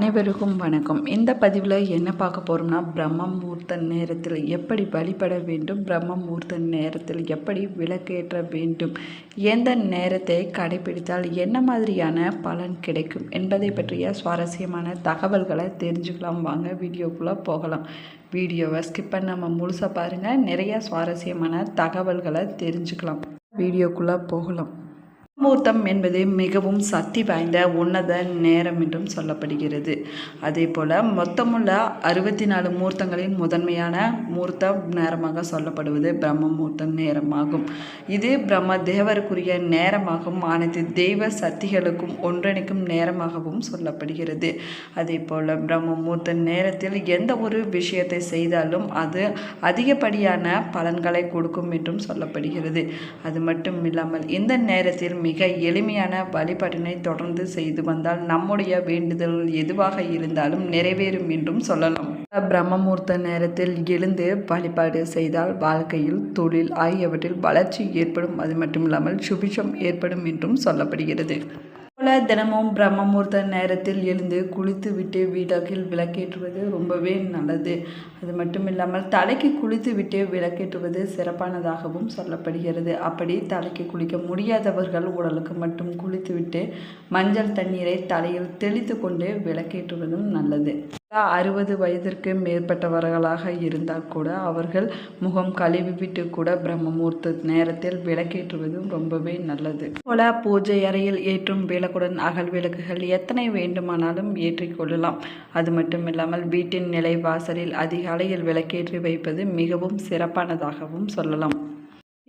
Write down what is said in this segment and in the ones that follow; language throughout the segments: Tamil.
அனைவருக்கும் வணக்கம். இந்த பதிவில் என்ன பார்க்க போகிறோம்னா பிரம்ம முகூர்த்த நேரத்தில் எப்படி வழிபட வேண்டும் பிரம்ம முகூர்த்த நேரத்தில் எப்படி விளக்கேற்ற வேண்டும் எந்த நேரத்தை கடைபிடித்தால் என்ன மாதிரியான பலன் கிடைக்கும் என்பதை பற்றிய சுவாரஸ்யமான தகவல்களை தெரிஞ்சுக்கலாம். வாங்க வீடியோக்குள்ளே போகலாம். வீடியோவை ஸ்கிப் பண்ணாமல் முழுசாக பாருங்கள் நிறைய சுவாரஸ்யமான தகவல்களை தெரிஞ்சுக்கலாம். வீடியோக்குள்ளே போகலாம். முகூர்த்தம் என்பது மிகவும் சக்தி வாய்ந்த உன்னத நேரம் என்றும் சொல்லப்படுகிறது. அதே போல் மொத்தமுள்ள அறுபத்தி நாலு முகூர்த்தங்களின் முதன்மையான முகூர்த்த நேரமாக சொல்லப்படுவது பிரம்ம முகூர்த்த நேரமாகும். இது பிரம்ம தேவருக்குரிய நேரமாகவும் அனைத்து தெய்வ சக்திகளுக்கும் ஒன்றிணைக்கும் நேரமாகவும் சொல்லப்படுகிறது. அதே போல் பிரம்ம முகூர்த்த நேரத்தில் எந்த ஒரு விஷயத்தை செய்தாலும் அது அதிகப்படியான பலன்களை கொடுக்கும் என்றும் சொல்லப்படுகிறது. அது மட்டும் இல்லாமல் இந்த நேரத்தில் மிக எளிமையான வழிபாட்டினை தொடர்ந்து செய்து வந்தால் நம்முடைய வேண்டுதல்கள் எதுவாக இருந்தாலும் நிறைவேறும் என்றும் சொல்லலாம். பிரம்மமூர்த்த நேரத்தில் எழுந்து வழிபாடு செய்தால் வாழ்க்கையில் தொழில் ஆகியவற்றில் வளர்ச்சி ஏற்படும். அது மட்டும் இல்லாமல் சுபிஷம் ஏற்படும் என்றும் சொல்லப்படுகிறது. போல தினமும் பிரம்மமுகூர்த்த நேரத்தில் எழுந்து குளித்து விட்டு வீடாக்கில் விளக்கேற்றுவது ரொம்பவே நல்லது. அது மட்டும் இல்லாமல் தலைக்கு குளித்து விட்டு விளக்கேற்றுவது சிறப்பானதாகவும் சொல்லப்படுகிறது. அப்படி தலைக்கு குளிக்க முடியாதவர்கள் உடலுக்கு மட்டும் குளித்துவிட்டு மஞ்சள் தண்ணீரை தலையில் தெளித்து கொண்டு விளக்கேற்றுவதும் நல்லது. அறுபது வயதிற்கு மேற்பட்டவர்களாக இருந்தால் கூட அவர்கள் முகம் கழுவிவிட்டு கூட பிரம்மமுகூர்த்த நேரத்தில் விளக்கேற்றுவதும் ரொம்பவே நல்லது. போல பூஜை அறையில் ஏற்றும் விளக்குடன் அகல் விளக்குகள் எத்தனை வேண்டுமானாலும் ஏற்றிக்கொள்ளலாம் அது மட்டும் இல்லாமல் வீட்டின் நிலை வாசலில் அதிகாலையில் விளக்கேற்றி வைப்பது மிகவும் சிறப்பானதாகவும் சொல்லலாம்.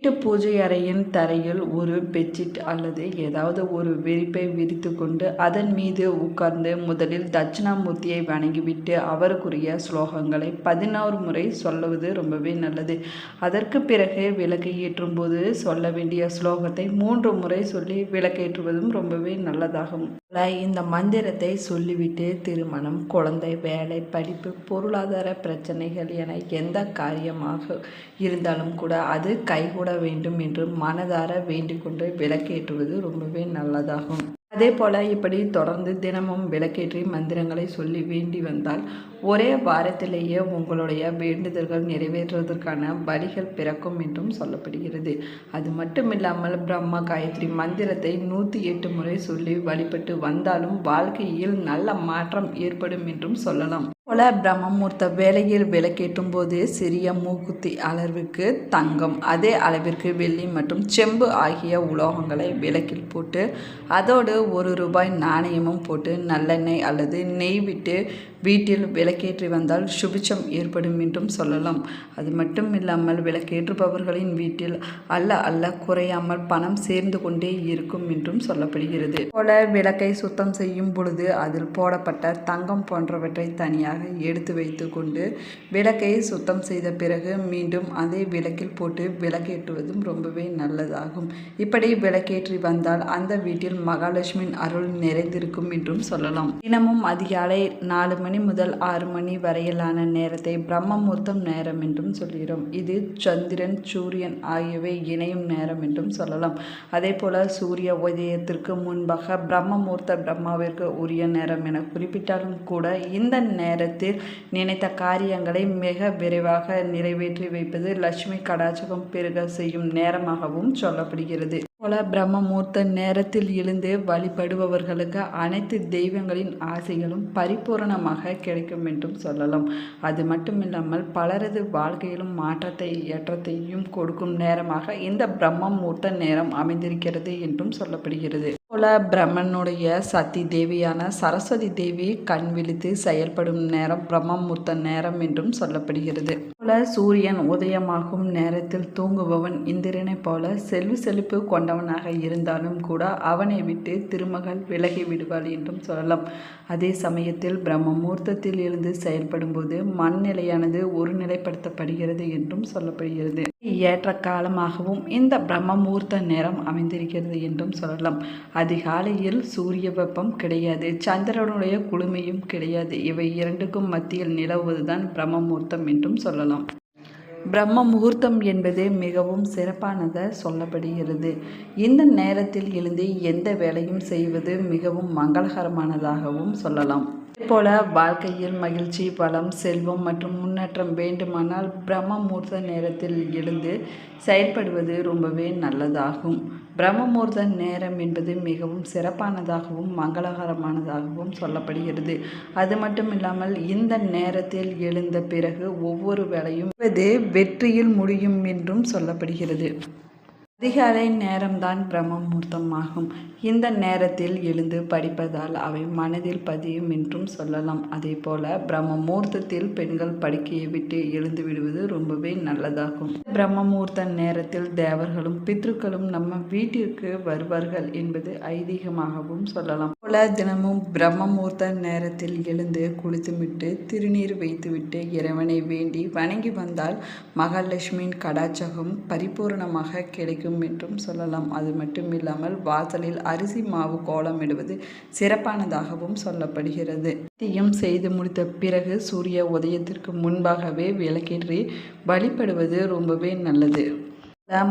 வீட்டு பூஜை அறையின் தரையில் ஒரு பெட்ஷீட் அல்லது ஏதாவது ஒரு விரிப்பை விரித்து கொண்டு அதன் மீது உட்கார்ந்து முதலில் தட்சிணாமூர்த்தியை வணங்கிவிட்டு அவருக்குரிய ஸ்லோகங்களை பதினோரு முறை சொல்லுவது ரொம்பவே நல்லது. அதற்கு பிறகு விளக்கை ஏற்றும் போது சொல்ல வேண்டிய ஸ்லோகத்தை மூன்று முறை சொல்லி விளக்கேற்றுவதும் ரொம்பவே நல்லதாகும். இந்த மந்திரத்தை சொல்லிவிட்டு திருமணம் குழந்தை வேலை படிப்பு பொருளாதார பிரச்சனைகள் என எந்த காரியமாக இருந்தாலும் கூட அது கைகூட வேண்டும் என்று மனதார வேண்டிக்கொண்டு விளக்கேற்றுவது ரொம்பவே நல்லதாகும். அதே போல் இப்படி தொடர்ந்து தினமும் விளக்கேற்றி மந்திரங்களை சொல்லி வேண்டி வந்தால் ஒரே வாரத்திலேயே உங்களுடைய வேண்டுதல்கள் நிறைவேற்றுவதற்கான வழிகள் பிறக்கும் என்றும் சொல்லப்படுகிறது. அது மட்டும் இல்லாமல் பிரம்மா காயத்ரி மந்திரத்தை நூற்றி எட்டு முறை சொல்லி வழிபட்டு வந்தாலும் வாழ்க்கையில் நல்ல மாற்றம் ஏற்படும் என்றும் சொல்லலாம். போல பிரம்மமூர்த்த வேலையில் விளக்கேற்றும் போது சிறிய மூக்குத்தி அளவிற்கு தங்கம் அதே அளவிற்கு வெள்ளி மற்றும் செம்பு ஆகிய உலோகங்களை விளக்கில் போட்டு அதோடு ஒரு ரூபாய் நாணயமும் போட்டு நல்லெண்ணெய் அல்லது நெய் விட்டு வீட்டில் விளக்கேற்றி வந்தால் சுபிச்சம் ஏற்படும் என்றும் சொல்லலாம். அது மட்டும் இல்லாமல் விளக்கேற்றுபவர்களின் வீட்டில் அல்ல அல்ல குறையாமல் பணம் சேர்ந்து கொண்டே இருக்கும் என்றும் சொல்லப்படுகிறது. போல விளக்கை சுத்தம் செய்யும் பொழுது அதில் போடப்பட்ட தங்கம் போன்றவற்றை தனியாக எடுத்து வைத்து கொண்டு விளக்கை சுத்தம் செய்த பிறகு மீண்டும் அதே விளக்கில் போட்டு விளக்கேற்றுவதும் ரொம்பவே நல்லதாகும். இப்படி விளக்கேற்றி வந்தால் அந்த வீட்டில் மகாலட்சுமியின் அருள் நிறைந்திருக்கும் என்றும் சொல்லலாம். தினமும் அதிகாலை நாலு மணி மணி முதல் ஆறு மணி வரையிலான நேரத்தை பிரம்மமுகூர்த்தம் நேரம் என்றும் சொல்கிறோம். இது சந்திரன் சூரியன் ஆகியவை இணையும் நேரம் என்றும் சொல்லலாம். அதே போல சூரிய உதயத்திற்கு முன்பாக பிரம்மமுகூர்த்த பிரம்மாவிற்கு உரிய நேரம் என குறிப்பிட்டாலும் கூட இந்த நேரத்தில் நினைத்த காரியங்களை மிக விரைவாக நிறைவேற்றி வைப்பது லட்சுமி கடாச்சகம் பெருக செய்யும் நேரமாகவும் சொல்லப்படுகிறது. போல பிரம்ம முகூர்த்த நேரத்தில் எழுந்து வழிபடுபவர்களுக்கு அனைத்து தெய்வங்களின் ஆசைகளும் பரிபூரணமாக கிடைக்கும் என்றும் சொல்லலாம். அது மட்டுமில்லாமல் பலரது வாழ்க்கையிலும் மாற்றத்தை ஏற்றத்தையும் கொடுக்கும் நேரமாக இந்த பிரம்ம முகூர்த்த நேரம் அமைந்திருக்கிறது என்றும் சொல்லப்படுகிறது. போல பிரம்மனுடைய சக்தி தேவியான சரஸ்வதி தேவி கண் விழித்து செயல்படும் நேரம் பிரம்மமூர்த்த நேரம் என்றும் சொல்லப்படுகிறது. போல சூரியன் உதயமாகும் நேரத்தில் தூங்குபவன் இந்திரனை போல செல்வ செழிப்பு கொண்டவனாக இருந்தாலும் கூட அவனை விட்டு திருமகள் விலகி விடுவாள் என்றும் சொல்லலாம். அதே சமயத்தில் பிரம்ம முகூர்த்தத்தில் இருந்து செயல்படும்போது மண்நிலையானது ஒருநிலைப்படுத்தப்படுகிறது என்றும் சொல்லப்படுகிறது. ஏற்ற காலமாகவும் இந்த பிரம்ம முகூர்த்த நேரம் அமைந்திருக்கிறது என்றும் சொல்லலாம். அதிகாலையில் சூரிய வெப்பம் கிடையாது சந்திரனுடைய குளுமையும் கிடையாது. இவை இரண்டுக்கும் மத்தியில் நிலவுவதுதான் பிரம்ம முகூர்த்தம் என்றும் சொல்லலாம். பிரம்ம முகூர்த்தம் என்பது மிகவும் சிறப்பானதாக சொல்லப்படுகிறது. இந்த நேரத்தில் எழுந்து எந்த வேலையும் செய்வது மிகவும் மங்களகரமானதாகவும் சொல்லலாம். போல வாழ்க்கையில் மகிழ்ச்சி பலம் செல்வம் மற்றும் முன்னேற்றம் வேண்டுமானால் பிரம்ம முகூர்த்த நேரத்தில் எழுந்து செயல்படுவது ரொம்பவே நல்லதாகும். பிரம்ம முகூர்த்த நேரம் என்பது மிகவும் சிறப்பானதாகவும் மங்களகரமானதாகவும் சொல்லப்படுகிறது. அது மட்டும் இல்லாமல் இந்த நேரத்தில் எழுந்த பிறகு ஒவ்வொரு வேலையும் வெற்றியில் முடியும் என்றும் சொல்லப்படுகிறது. அதிகாலை நேரம்தான் பிரம்ம முகூர்த்தமாகும் இந்த நேரத்தில் எழுந்து படிப்பதால் அவை மனதில் பதியும் என்றும் சொல்லலாம். அதே போல பிரம்ம முகூர்த்தத்தில் பெண்கள் படுக்கையை விட்டு எழுந்து விடுவது ரொம்பவே நல்லதாகும். பிரம்ம முகூர்த்த நேரத்தில் தேவர்களும் பித்ருக்களும் நம்ம வீட்டிற்கு வருவார்கள் என்பது ஐதீகமாகவும் சொல்லலாம். போல தினமும் பிரம்ம முகூர்த்த நேரத்தில் எழுந்து குளித்துவிட்டு திருநீர் வைத்துவிட்டு இறைவனை வேண்டி வணங்கி வந்தால் மகாலட்சுமியின் கடாச்சகம் பரிபூரணமாக கிடைக்கும் என்றும் சொல்லலாம். அது மட்டும் இல்லாமல் வாசலில் அரிசி மாவு கோலமிடுவது சிறப்பானதாகவும் சொல்லப்படுகிறது. தீயம் செய்து முடித்த பிறகு சூரிய உதயத்திற்கு முன்பாகவே விளக்கேற்றி வழிபடுவது ரொம்பவே நல்லது.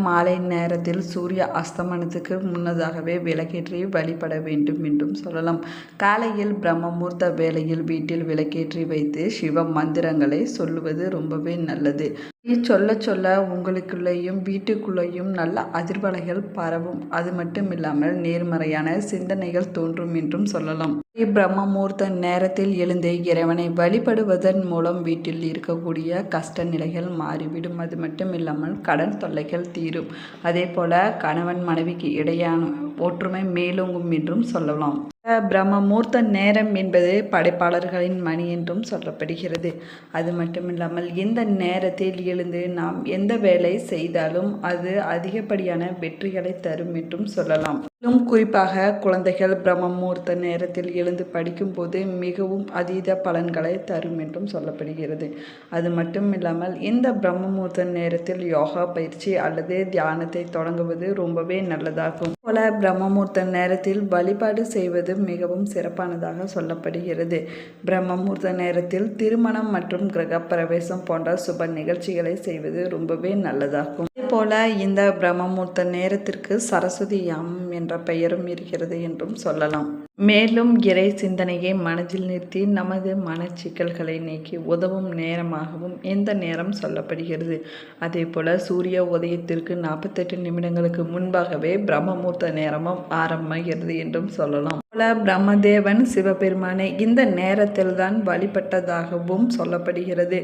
மாலை நேரத்தில் சூரிய அஸ்தமனத்துக்கு முன்னதாகவே விளக்கேற்றி வழிபட வேண்டும் என்றும் சொல்லலாம். காலையில் பிரம்மமூர்த்த வேளையில் வீட்டில் விளக்கேற்றி வைத்து சிவ மந்திரங்களை சொல்லுவது ரொம்பவே நல்லது. சொல்ல சொல்ல உங்களுக்குள்ளேயும் வீட்டுக்குள்ளேயும் நல்ல அதிர்வலைகள் பரவும். அது மட்டும் இல்லாமல் நேர்மறையான சிந்தனைகள் தோன்றும் என்றும் சொல்லலாம். பிரம்ம முகூர்த்த நேரத்தில் எழுந்து இறைவனை வழிபடுவதன் மூலம் வீட்டில் இருக்கக்கூடிய கஷ்ட நிலைகள் மாறிவிடும். அது மட்டும் இல்லாமல் கடன் தொல்லைகள் தீரும். அதே போல கணவன் மனைவிக்கு இடையான ஒற்றுமை மேலோங்கும் என்றும் சொல்லலாம். பிரம்மமூர்த்த நேரம் என்பது படைப்பாளர்களின் மணி என்றும் சொல்லப்படுகிறது. அது மட்டுமில்லாமல் இந்த நேரத்தில் எழுந்து நாம் எந்த வேலை செய்தாலும் அது அதிகப்படியான வெற்றிகளை தரும் என்றும் சொல்லலாம். இன்னும் குறிப்பாக குழந்தைகள் பிரம்மமூர்த்த நேரத்தில் எழுந்து படிக்கும்போது மிகவும் அதீத பலன்களை தரும் என்றும் சொல்லப்படுகிறது. அது மட்டும் இல்லாமல் இந்த பிரம்மமூர்த்த நேரத்தில் யோகா பயிற்சி அல்லது தியானத்தை தொடங்குவது ரொம்பவே நல்லதாகும். போல பிரம்மமூர்த்த நேரத்தில் வழிபாடு செய்வது மிகவும் சிறப்பானதாக சொல்லப்படுகிறது. பிரம்ம முகூர்த்த நேரத்தில் திருமணம் மற்றும் கிரகப்பிரவேசம் போன்ற சுப நிகழ்ச்சிகளை செய்வது ரொம்பவே நல்லதாகும். போல இந்த பிரம்மமூர்த்த நேரத்திற்கு சரஸ்வதி யாமம் என்ற பெயரும் இருக்கிறது என்றும் சொல்லலாம். மேலும் இறை சிந்தனையை மனதில் நிறுத்தி நமது மனச்சிக்கல்களை நீக்கி உதவும் நேரமாகவும் இந்த நேரம் சொல்லப்படுகிறது. அதே போல் சூரிய உதயத்திற்கு நாற்பத்தெட்டு நிமிடங்களுக்கு முன்பாகவே பிரம்மமூர்த்த நேரமும் ஆரம்பிக்கிறது என்றும் சொல்லலாம். போல பிரம்மதேவன் சிவபெருமானை இந்த நேரத்தில் தான் வழிபட்டதாகவும் சொல்லப்படுகிறது.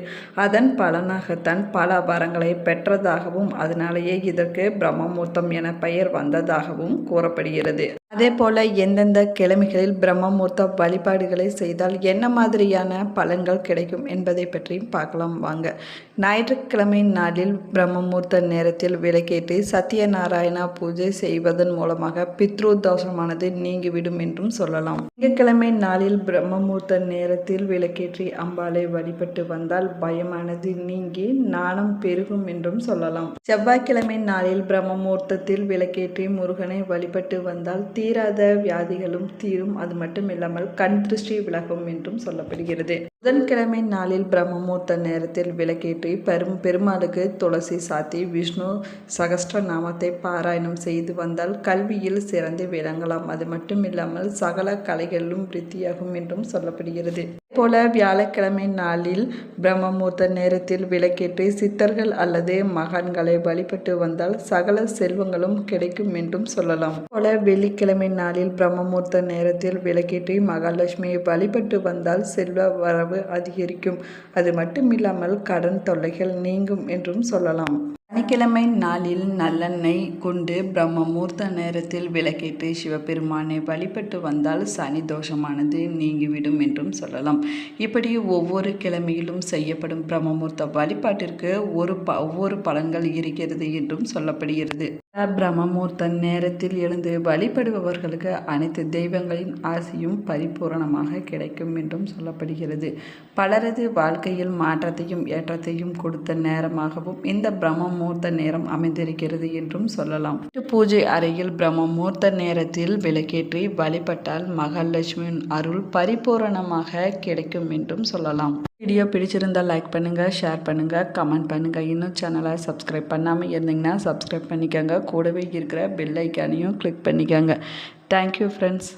அதன் பலனாகத்தான் பல வரங்களை பெற்றதாகவும் அதனாலேயே இதற்கு பிரம்மமூர்த்தம் என பெயர் வந்ததாகவும் கூறப்படுகிறது. அதே போல எந்தெந்த கிழமைகளில் பிரம்மமூர்த்த வழிபாடுகளை செய்தால் என்ன மாதிரியான பலன்கள் கிடைக்கும் என்பதை பற்றியும் பார்க்கலாம் வாங்க. ஞாயிற்றுக்கிழமை நாளில் பிரம்மமூர்த்த நேரத்தில் விளக்கேற்றி சத்யநாராயணா பூஜை செய்வதன் மூலமாக பித்ரு தோஷமானது நீங்கிவிடும் என்றும் சொல்லலாம். திங்கட்கிழமை நாளில் பிரம்மமூர்த்த நேரத்தில் விளக்கேற்றி அம்பாலை வழிபட்டு வந்தால் பயமானது நீங்கி நாணம் பெருகும் என்றும் சொல்லலாம். செவ்வாய்க்கிழமை நாளில் பிரம்மமூர்த்தத்தில் விளக்கேற்றி முருகனை வழிபட்டு வந்தால் தீராத வியாதிகளும் தீரும். அது மட்டும் இல்லாமல் கண் திருஷ்டி விலகும் என்றும் சொல்லப்படுகிறது. புதன்கிழமை நாளில் பிரம்மமூர்த்த நேரத்தில் விளக்கேற்றி பெரும் பெருமாளுக்கு துளசி சாத்தி விஷ்ணு சகஸ்ட நாமத்தை பாராயணம் செய்து வந்தால் கல்வியில் சிறந்து விளங்கலாம். அது மட்டும் இல்லாமல் சகல கலைகளிலும் விருத்தியாகும் என்றும் சொல்லப்படுகிறது. போல வியாழக்கிழமை நாளில் பிரம்மமூர்த்த நேரத்தில் விளக்கேற்றி சித்தர்கள் அல்லது மகான்களை வழிபட்டு வந்தால் சகல செல்வங்களும் கிடைக்கும் என்றும் சொல்லலாம். போல வெள்ளிக்கிழமை நாளில் பிரம்மமூர்த்த நேரத்தில் விளக்கேற்றி மகாலட்சுமியை வழிபட்டு வந்தால் செல்வ வரவு அதிகரிக்கும். அது மட்டுமில்லாமல் கடன் தொல்லைகள் நீங்கும் என்றும் சொல்லலாம். சனிக்கிழமை நாளில் நல்லெண்ணெய் கொண்டு பிரம்மமூர்த்த நேரத்தில் விளக்கேற்றி சிவபெருமானை வழிபட்டு வந்தால் சனி தோஷமானது நீங்கிவிடும் என்றும் சொல்லலாம். இப்படி ஒவ்வொரு கிழமையிலும் செய்யப்படும் பிரம்மமூர்த்த வழிபாட்டிற்கு ஒரு ப ஒவ்வொரு பலன்கள் இருக்கிறது என்றும் சொல்லப்படுகிறது. பிரம்மமூர்த்தன் நேரத்தில் எழுந்து வழிபடுபவர்களுக்கு அனைத்து தெய்வங்களின் ஆசையும் பரிபூரணமாக கிடைக்கும் என்றும் சொல்லப்படுகிறது. பலரது வாழ்க்கையில் மாற்றத்தையும் ஏற்றத்தையும் கொடுத்த நேரமாகவும் இந்த பிரம்மமூர்த்த நேரம் அமைந்திருக்கிறது என்றும் சொல்லலாம். பூஜை அறையில் பிரம்மமூர்த்த நேரத்தில் விளக்கேற்றி வழிபட்டால் மகாலட்சுமியின் அருள் பரிபூரணமாக கிடைக்கும் என்றும் சொல்லலாம். வீடியோ பிடிச்சிருந்தால் லைக் பண்ணுங்கள் ஷேர் பண்ணுங்கள் கமெண்ட் பண்ணுங்கள் இன்னும் சேனலை சப்ஸ்கிரைப் பண்ணாமல் இருந்தீங்கன்னா சப்ஸ்கிரைப் பண்ணிக்கோங்க. கூடவே இருக்கிற பெல் ஐக்கானையும் கிளிக் பண்ணிக்கோங்க. Thank you friends